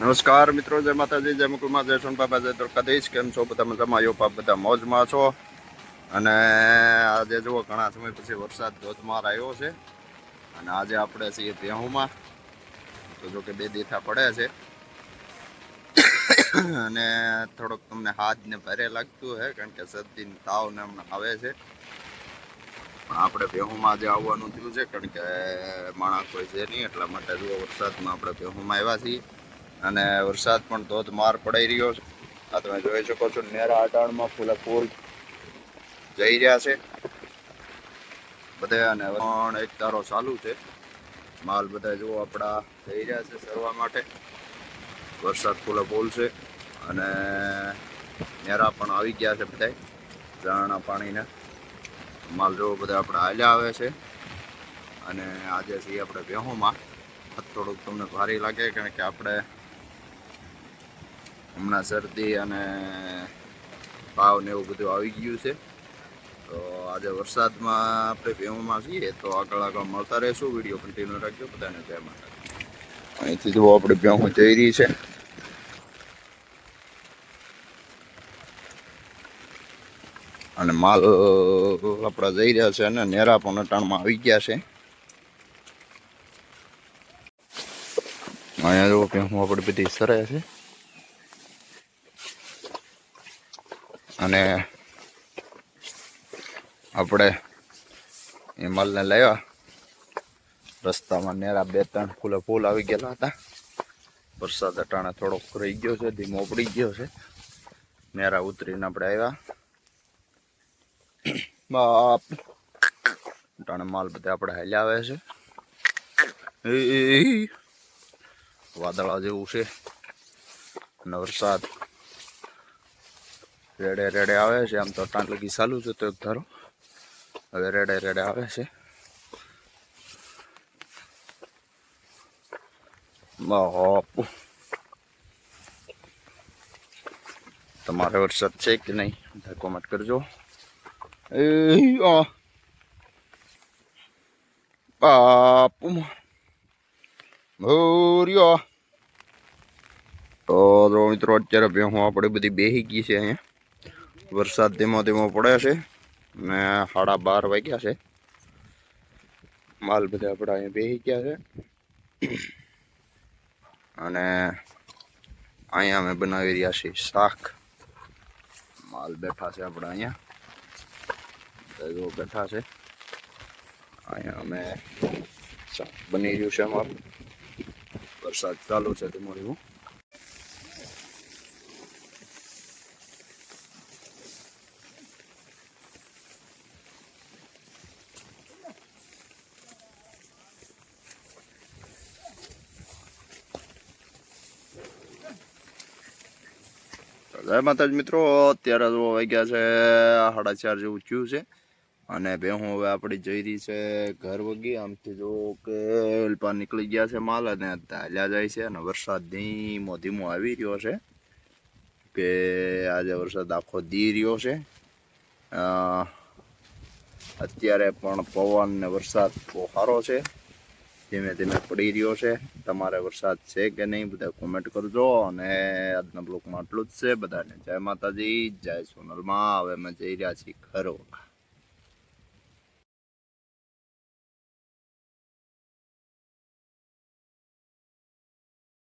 નમસ્કાર મિત્રો, જય માતાજી, જય મુકુલમાં, જય સોન બાબા, જય દ્વારકાધીશ. કેમ છો બધા મજામાં? યો પાપ બધા મોજમાં છો. અને આજે જુઓ, ઘણા સમય પછી વરસાદ ધોધમાર આવ્યો છે. અને આજે આપણે છીએ ભેહુમાં. તો જો કે બે દેથા પડે છે. અને થોડોક તમને હાથને ભારે લાગતું છે કારણ કે શરદી તાવ ને હમણાં આવે છે. પણ આપણે ભેહુમાં આજે આવવાનું થયું છે, કારણ કે માણસ કોઈ છે નહીં, એટલા માટે જુઓ, વરસાદમાં આપણે ભેહુમાં આવ્યા છીએ. અને વરસાદ પણ ધોધમાર પડાઈ રહ્યો છે. આ તમે જોઈ શકો છો, નેરા અટાણમાં ફૂલા ફૂલ જઈ રહ્યા છે. બધે અને પણ એક તારો ચાલુ છે. માલ બધા જુઓ આપણા જઈ રહ્યા છે સરવા માટે. વરસાદ ફૂલા ફૂલ છે અને નેરા પણ આવી ગયા છે બધા ઝરણા પાણીના. માલ જેવો બધા આપણે હાલ્યા આવે છે. અને આજે છીએ આપણે બેહોમાં થોડુંક તમને ભારે લાગે કારણ કે આપણે હમણાં શરદી અને પાવ ને એવું બધું આવી ગયું છે. તો આજે વરસાદમાં આપણે ભેહુમાં છીએ, તો આગળ આગળ મળતા રહેશું. વીડિયો કન્ટિન્યુ રાખજો બધાને. જય માતા અહીંથી જુઓ આપણે ભેહું જઈ રહી છે. અને માલ આપણા જઈ રહ્યા છે અને નેરા પણ અટાણમાં આવી ગયા છે. અહીંયા જુઓ ભેહું આપણે બધી સરે છે. અને આપણે એ માલને લાવ્યા રસ્તામાં નેરા બે ત્રણ ફૂલે ફૂલ આવી ગયેલા હતા. વરસાદ અટાણે થોડોક રહી ગયો છે, ધીમો પડી ગયો છે. નેરા ઉતરીને આપણે આવ્યા. બાપ. અટાણે માલ બધા આપણે હાલ્યા આવે છે. વાદળા જેવું છે. અને વરસાદ રેડે રેડે આવે છે. આમ તો ટાંટ લગી ચાલુ છે તો એક ધારો. હવે રેડે રેડે આવે છે. તમારે વરસાદ છે કે નહીં? કોમેન્ટ કરજો. બાપુ. ભૂર્યો. તો મિત્રો, અત્યારે ભેહું આપણે બધી બેહી ગઈ છે અહીંયા. વરસાદ ધીમો ધીમો પડે છે ને સાડા બાર વાગ્યા છે. માલ બધા આપણે અહીંયા બેહી ગયા છે. અને અહીંયા અમે બનાવી રહ્યા છીએ શાક. માલ બેઠા છે આપણે અહીંયા. જો બેઠા છે. અહીંયા અમે શાક બની રહ્યું છે અમારું. વરસાદ ચાલુ છે ધીમો ધીમો. જય માતાજી મિત્રો, અત્યારે જો વાગ્યા છે સાડા ચાર જેવું થયું છે. અને ભેહું હવે આપણી જઈ રહી છે ઘર વગી. આમથી જો કે અલ્પા નીકળી ગયા છે માલ અને હાલ્યા જાય છે અને વરસાદ ધીમો ધીમો આવી રહ્યો છે કે આજે વરસાદ આખો દી રહ્યો છે. અત્યારે પણ પવન ને વરસાદ બહુ સારો છે. ધીમે ધીમે પડી રહ્યો છે. તમારે વરસાદ છે કે નહીં બધા કોમેન્ટ કરજો અને આજના બ્લોકમાં આટલું જ છે. બધાને જય માતાજી, જય સોનલમાં હવે અમે જઈ રહ્યા છીએ ઘરો